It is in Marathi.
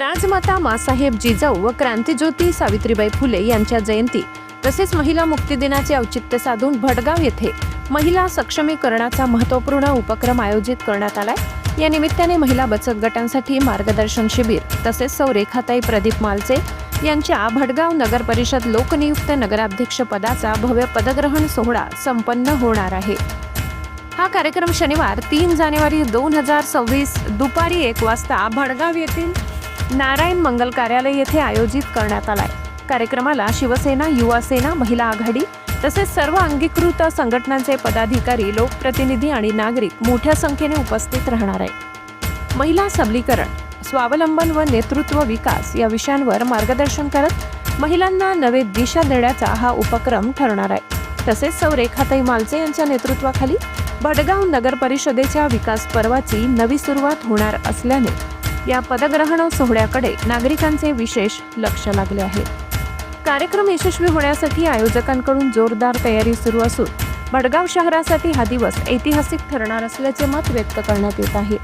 राजमाता मासाहेब जिजाऊ व क्रांतीज्योती सावित्रीबाई फुले यांच्या जयंती. तसेच महिला मुक्ती दिनाचे औचित्य साधून भडगाव येथे महिला सक्षमीकरणाचा महत्त्वपूर्ण उपक्रम आयोजित करण्यात आलाय. या निमित्ताने महिला बचत गटांसाठी मार्गदर्शन शिबिर तसेच सौ रेखाताई प्रदीप मालचे यांच्या भडगाव नगर परिषद लोकनियुक्त नगराध्यक्ष पदाचा भव्य पदग्रहण सोहळा संपन्न होणार आहे. हा कार्यक्रम शनिवार तीन जानेवारी दोन हजार सव्वीस दुपारी एक वाजता भडगाव येथील नारायण मंगल कार्यालय येथे आयोजित करण्यात आलाय. कार्यक्रमाला शिवसेना युवा सेना महिला आघाडी तसेच सर्व अंगीकृत संघटनांचे पदाधिकारी लोकप्रतिनिधी आणि नागरिक मोठ्या संख्येने उपस्थित राहणार आहे महिला सबलीकरण स्वावलंबन व नेतृत्व विकास या विषयांवर मार्गदर्शन करत महिलांना नवे दिशा देण्याचा हा उपक्रम ठरणार आहे. तसेच सौ रेखाताई मालचे यांच्या नेतृत्वाखाली भडगाव नगर परिषदेच्या विकास पर्वाची नवी सुरुवात होणार असल्याने या पदग्रहण सोहळ्याकडे नागरिकांचे विशेष लक्ष लागले आहे. कार्यक्रम यशस्वी होण्यासाठी आयोजकांकडून जोरदार तयारी सुरू असून भडगाव शहरासाठी हा दिवस ऐतिहासिक ठरणार असल्याचे मत व्यक्त करण्यात येत आहे.